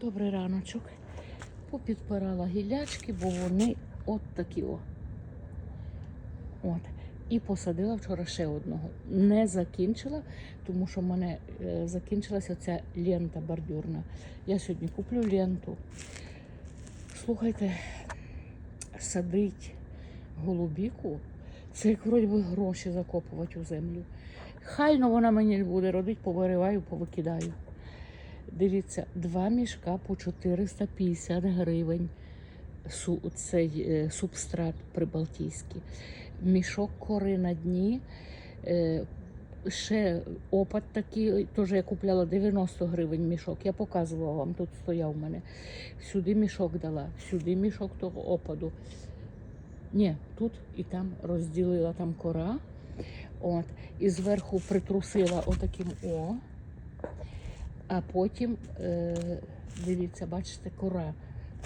Добрий раночок. Попідпирала гілячки, бо вони от такі о. От. І посадила вчора ще одного. Не закінчила, тому що в мене е, закінчилася ця лента бордюрна. Я сьогодні куплю ленту. Слухайте, садить голубіку, це як вроді би гроші закопувати у землю. Хай но вона мені буде родити, повириваю, повикидаю. Дивіться, два мішка по 450 гривень. Цей е, субстрат прибалтійський. Мішок кори на дні. Е, ще опад такий, теж я купляла 90 гривень мішок. Я показувала вам, тут стояв у мене. Сюди мішок дала, сюди мішок того опаду. Ні, тут і там розділила там кора. От, і зверху притрусила отаким о. А потім, е, дивіться, бачите, кора.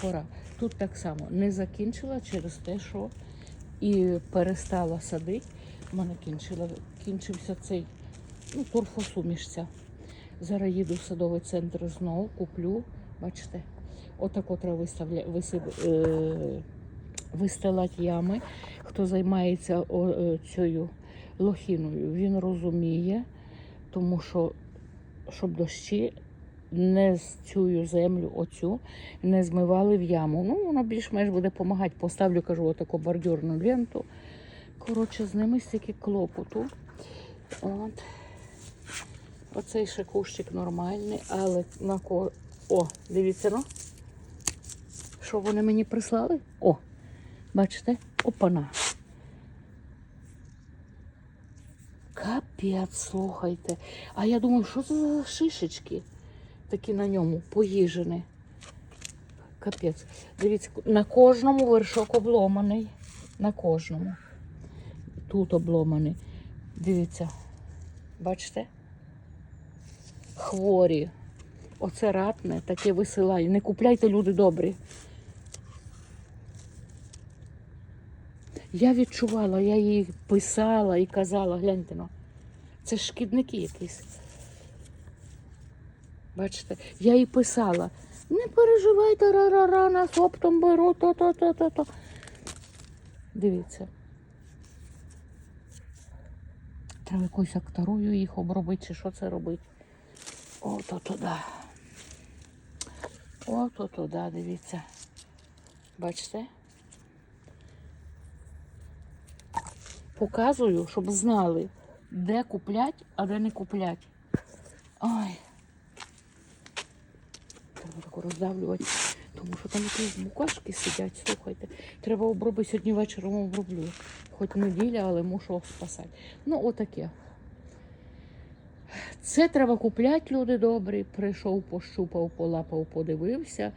кора. Тут так само не закінчила через те, що і перестала садити. У мене кінчила, кінчився цей ну, торфосуміш ця. Зараз їду в садовий центр знову, куплю. Бачите, отако треба виставля, висип, е, вистилати ями. Хто займається е, цією лохіною, він розуміє, тому що щоб дощі не з цю землю, оцю, не змивали в яму. Ну, воно більш-менш буде допомагати. Поставлю, кажу, отаку бордюрну ленту. Коротше, з ними стільки клопоту. От. Оцей ще кущик нормальний, але на ко. О, дивіться, ну. Що вони мені прислали? О, бачите? Опана. Капець, слухайте. А я думаю, що це за шишечки такі на ньому поїжені. Капець. Дивіться, на кожному вершок обломаний. На кожному. Тут обломаний. Дивіться. Бачите? Хворі. Оце ратне, таке висилає. Не купляйте, люди добрі. Я відчувала, я їй писала і казала, гляньте ну, це шкідники якісь. Бачите, я їй писала, не переживайте, ра-ра-ра, нас оптом беру, то-то-то-то-то. Дивіться. Треба якоюсь акторою їх обробити, чи що це робити. Ото туди. Ото туди, дивіться. Бачите? Показую, щоб знали, де куплять, а де не куплять. Ой. Треба тако роздавлювати, тому що там якісь букашки сидять, слухайте. Треба обробити сьогодні вечором оброблю. Хоч неділя, але мушу спасати. Ну, отаке. Це треба купляти, люди добрі. Прийшов, пощупав, полапав, подивився.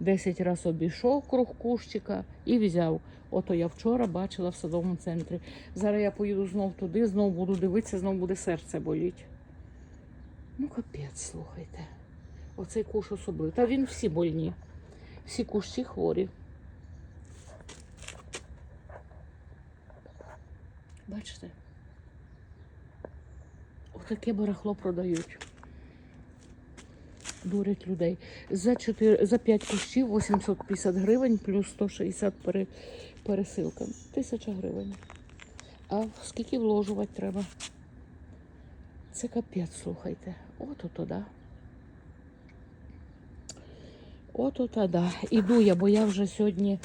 Десять разів обійшов круг кущика і взяв. Ото я вчора бачила в садовому центрі. Зараз я поїду знов туди, знов буду дивитися, знов буде серце боліти. Ну, капець, слухайте. Оцей куш особливий. Та він всі больні. Всі кущі хворі. Бачите? Отаке барахло продають. Дурять людей. За 4, за 5 кущів 850 гривень плюс 160 пере, пересилка. Тисяча гривень. А скільки вложувати треба? Це капець, слухайте. Ото то да. Ото то да. Іду я, бо я вже сьогодні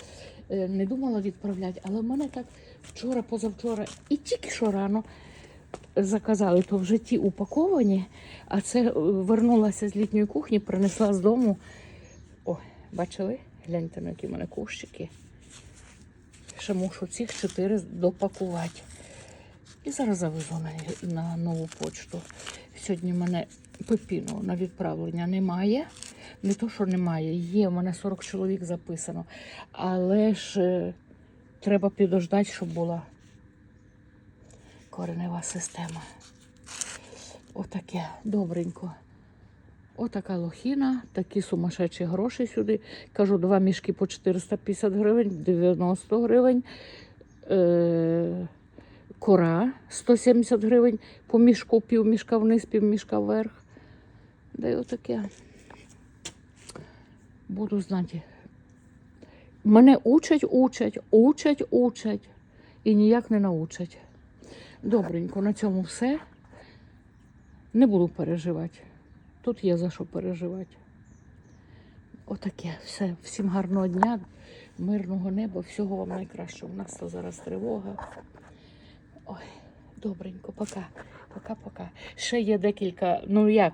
е, не думала відправляти, але в мене так вчора, позавчора і тільки що рано заказали, то вже ті упаковані, а це е, вернулася з літньої кухні, принесла з дому. О, бачили? Гляньте, на які в мене кущики. Ще мушу цих чотири допакувати. І зараз завезу на, на нову почту. Сьогодні в мене пепіну на відправлення немає. Не то, що немає, є, у мене 40 чоловік записано. Але ж е, треба підождати, щоб була коренева система. Отаке добренько. Отака лохіна, такі сумасшедші гроші сюди. Кажу, два мішки по 450 гривень, 90 гривень. Е- кора 170 гривень, по мішку пів мішка вниз, пів мішка вверх. Да й отаке. Буду знати. Мене учать, учать, учать, учать і ніяк не научать. Добренько, на цьому все. Не буду переживати. Тут є за що переживати. Отаке все. Всім гарного дня, мирного неба, всього вам найкращого. У нас то зараз тривога. Ой, добренько, пока. Пока-пока. Ще є декілька, ну як,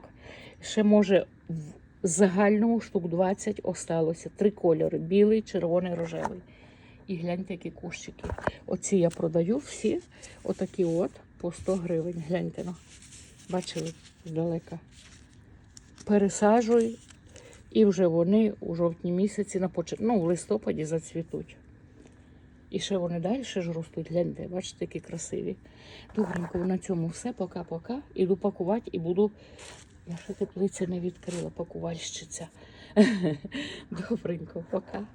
ще може в загальному штук 20 осталося. Три кольори: білий, червоний, рожевий. І гляньте, які кущики. Оці я продаю всі, отакі от по 100 гривень. Гляньте, ну. Бачили здалека. Пересаджуй, і вже вони у жовтні місяці на поч... ну, в листопаді зацвітуть. І ще вони далі ж ростуть. Гляньте, бачите, які красиві. Добренько, на цьому все. Пока-пока. Іду пакувати і буду. Я ще теплиці не відкрила, пакувальщиця. Добренько, пока.